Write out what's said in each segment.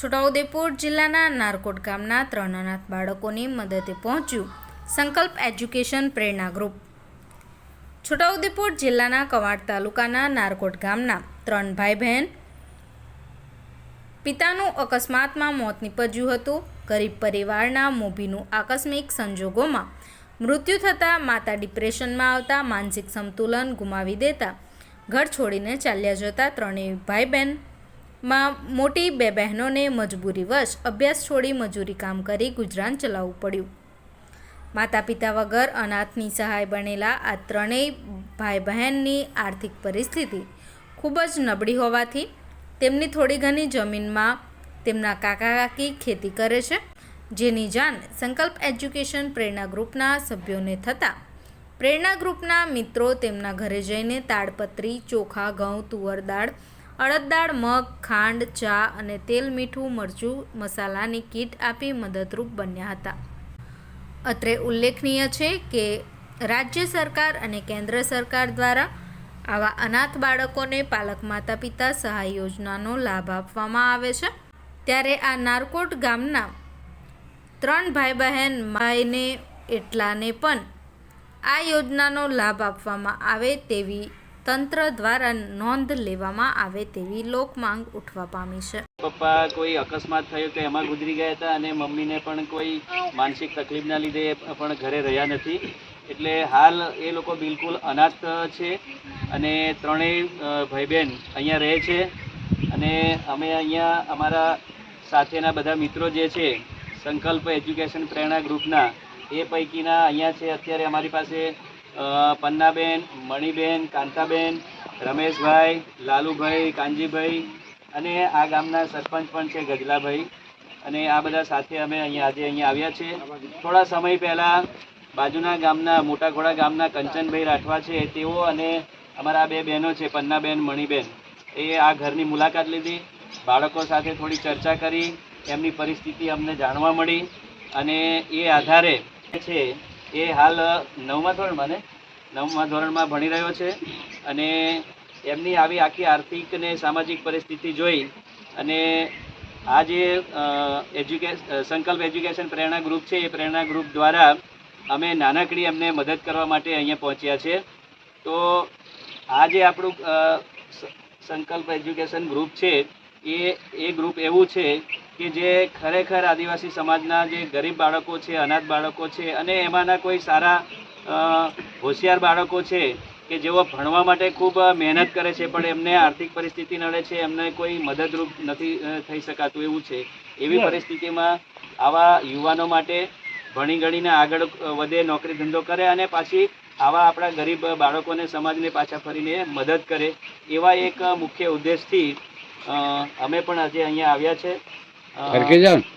છોટાઉદેપુર જિલ્લાના નારકોટ ગામના ત્રણ અનાથ બાળકોની મદદે પહોંચ્યું સંકલ્પ એજ્યુકેશન પ્રેરણા ગ્રુપ. છોટાઉદેપુર જિલ્લાના કવાડ તાલુકાના નારકોટ ગામના ત્રણ ભાઈ બહેન પિતાનું અકસ્માતમાં મોત નીપજ્યું હતું. ગરીબ પરિવારના મોભીનું આકસ્મિક સંજોગોમાં મૃત્યુ થતાં માતા ડિપ્રેશનમાં આવતા, માનસિક સંતુલન ગુમાવી દેતા, ઘર છોડીને ચાલ્યા જતા ત્રણેય ભાઈ બહેન માં મોટી બે બહેનોને મજબૂરીવશ અભ્યાસ છોડી મજૂરી કામ કરી ગુજરાન ચલાવવું પડ્યું. માતા પિતા વગર અનાથની સહાય બનેલા આ ત્રણેય ભાઈ બહેનની આર્થિક પરિસ્થિતિ ખૂબ જ નબળી હોવાથી તેમની થોડી ઘણી જમીનમાં તેમના કાકા કાકી ખેતી કરે છે, જેની જાણ સંકલ્પ એજ્યુકેશન પ્રેરણા ગ્રુપના સભ્યોને થતાં પ્રેરણા ગ્રુપના મિત્રો તેમના ઘરે જઈને તાડપત્રી, ચોખા, ઘઉં, તુવર, દાળ અડદ દાળ, મગ, ખાંડ, ચા અને તેલ, મીઠું, મરચું, મસાલાની કીટ આપી મદદરૂપ બન્યા હતા. અત્રે ઉલ્લેખનીય છે કે રાજ્ય સરકાર અને કેન્દ્ર સરકાર દ્વારા આવા અનાથ બાળકોને પાલક માતા પિતા સહાય યોજનાનો લાભ આપવામાં આવે છે. ત્યારે આ નારકોટ ગામના ત્રણ ભાઈ બહેન ભાઈને એટલાને પણ આ યોજનાનો લાભ આપવામાં આવે તેવી તંત્ર દ્વારા નોંધ લેવામાં આવે તેવી લોક માંગ ઉઠવા પામી છે. પપ્પા, કોઈ અકસ્માત થયો તો એમાં ગુજરી ગયા હતા અને મમ્મીને પણ કોઈ માનસિક તકલીફના લીધે પણ ઘરે રહ્યા નથી. એટલે હાલ એ લોકો બિલકુલ અનાથ છે અને ત્રણેય ભાઈ બહેન અહીંયા રહે છે. અને અમે અહીંયા અમારા સાથેના બધા મિત્રો જે છે, સંકલ્પ એજ્યુકેશન પ્રેરણા ગ્રુપના, એ પૈકીના અહીંયા છે. અત્યારે અમારી પાસે પન્નાબેન, મણિબેન, કાંતાબેન, રમેશભાઈ, લાલુભાઈ, કાનજીભાઈ અને આ ગામના સરપંચ પણ છે ગજલાભાઈ અને આ બધા સાથે અમે અહીંયા આજે અહીંયા આવ્યા છીએ. થોડા સમય પહેલાં બાજુના ગામના મોટા ઘોડા ગામના કંચનભાઈ રાઠવા છે, તેઓ અને અમારા બે બહેનો છે, પન્નાબેન, મણિબેન. એ આ ઘરની મુલાકાત લીધી. બાળકો સાથે થોડી ચર્ચા કરી. એમની પરિસ્થિતિ અમને જાણવા મળી. અને એ આધારે છે એ હાલ નવમા ધોરણમાં ને. નવમા ધોરણમાં ભણી રહ્યો છે અને એમની આવી આખી આર્થિક ને સામાજિક પરિસ્થિતિ જોઈ અને આ જે એજ્યુકેશન સંકલ્પ એજ્યુકેશન પ્રેરણા ગ્રુપ છે, એ પ્રેરણા ગ્રુપ દ્વારા અમે નાનકડી એમને મદદ કરવા માટે અહીંયા પહોંચ્યા છે. તો આ જે આપણું સંકલ્પ એજ્યુકેશન ગ્રુપ છે, એ એ ગ્રુપ એવું છે કે જે ખરેખર આદિવાસી સમાજના જે ગરીબ બાળકો છે અનાથ બાળકો છે અને એમાંના કોઈ સારા હોશિયાર બાળકો છે કે જેઓ ભણવા માટે ખૂબ મહેનત કરે છે પણ એમને આર્થિક પરિસ્થિતિ નડે છે એમને કોઈ મદદરૂપ નથી થઈ શકાતું એવું છે. એવી પરિસ્થિતિમાં આવા યુવાનો માટે ભણી ગણીને આગળ વધે નોકરી ધંધો કરે અને પાછી આવા આપણા ગરીબ બાળકોને સમાજને પાછા ફરીને મદદ કરે એવા એક મુખ્ય ઉદ્દેશથી અમે પણ આજે અહીંયા આવ્યા છે.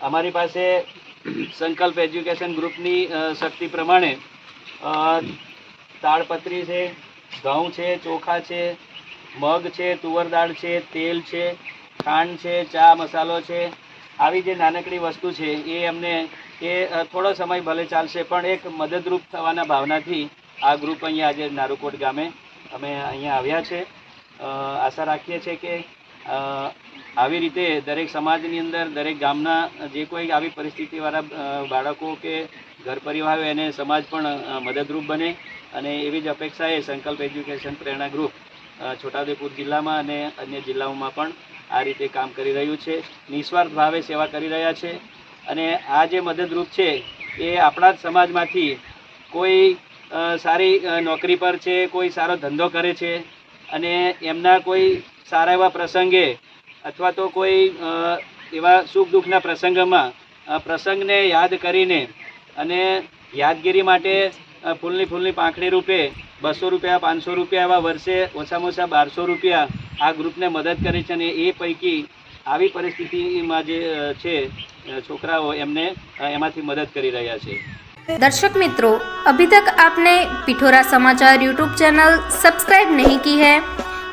અમારી પાસે સંકલ્પ એજ્યુકેશન ગ્રુપની શક્તિ પ્રમાણે તાડપત્રી છે ઘઉં છે ચોખા છે મગ છે તુવર દાળ છે તેલ છે ખાંડ છે ચા મસાલો છે. આવી જે નાનકડી વસ્તુ છે એ અમને એ થોડો સમય ભલે ચાલશે પણ એક મદદરૂપ થવાના ભાવનાથી આ ગ્રુપ અહીંયા આજે નારુકોટ ગામે અમે અહીંયા આવ્યા છે. આશા રાખીએ છીએ કે આવી રીતે દરેક સમાજની અંદર, દરેક ગામના જે કોઈ આવી પરિસ્થિતિવાળા બાળકો કે ઘર પરિવાર એને સમાજ પણ મદદરૂપ બને અને એવી જ અપેક્ષાએ સંકલ્પ એજ્યુકેશન પ્રેરણા ગ્રુપ છોટાઉદેપુર જિલ્લામાં અને અન્ય જિલ્લાઓમાં પણ આ રીતે કામ કરી રહ્યું છે. નિસ્વાર્થ ભાવે સેવા કરી રહ્યા છે અને આ જે મદદરૂપ છે એ આપણા જ સમાજમાંથી કોઈ સારી નોકરી પર છે, કોઈ સારો ધંધો કરે છે અને એમના કોઈ સારા એવા પ્રસંગે અથવા તો કોઈ એવા સુખ દુઃખના પ્રસંગમાં પ્રસંગને યાદ કરીને અને યાદગીરી માટે ફૂલની ફૂલની પાંખડી રૂપે બસો રૂપિયા, પાંચસો રૂપિયા એવા વર્ષે ઓછામાં ઓછા બારસો રૂપિયા આ ગ્રુપને મદદ કરે છે અને એ પૈકી આવી પરિસ્થિતિમાં જે છે છોકરાઓ એમને એમાંથી મદદ કરી રહ્યા છે. દર્શક મિત્રો, અભી તક આપને પિઠોરા સમાચાર યુટ્યુબ ચેનલ સબસ્ક્રાઈબ નહીં કી હૈ?